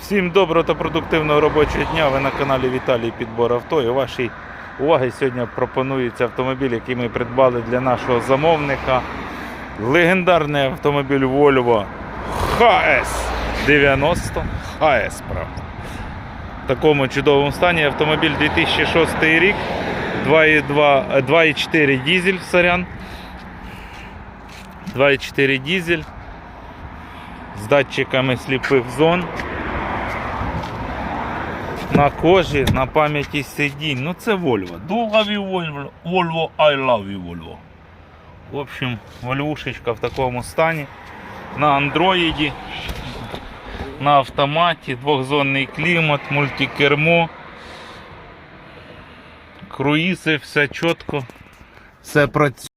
Всім доброго та продуктивного робочого дня. Ви на каналі Віталій Підбор Авто. І вашій уваги сьогодні пропонується автомобіль, який ми придбали для нашого замовника. Легендарний автомобіль Volvo HS90 HS, правда. В такому чудовому стані автомобіль 2006 рік, 2,2 е, 2,4 дізель, сорян. 2,4 дізель з датчиками сліпих зон. На кожі, на пам'яті сидінь. Ну це Volvo. Volvo, Volvo, I love you Volvo. В общем, вольвушечка в такому стані. На андроїді, на автоматі, двохзонний клімат, мультикермо. Круїзи, все чітко, все працює.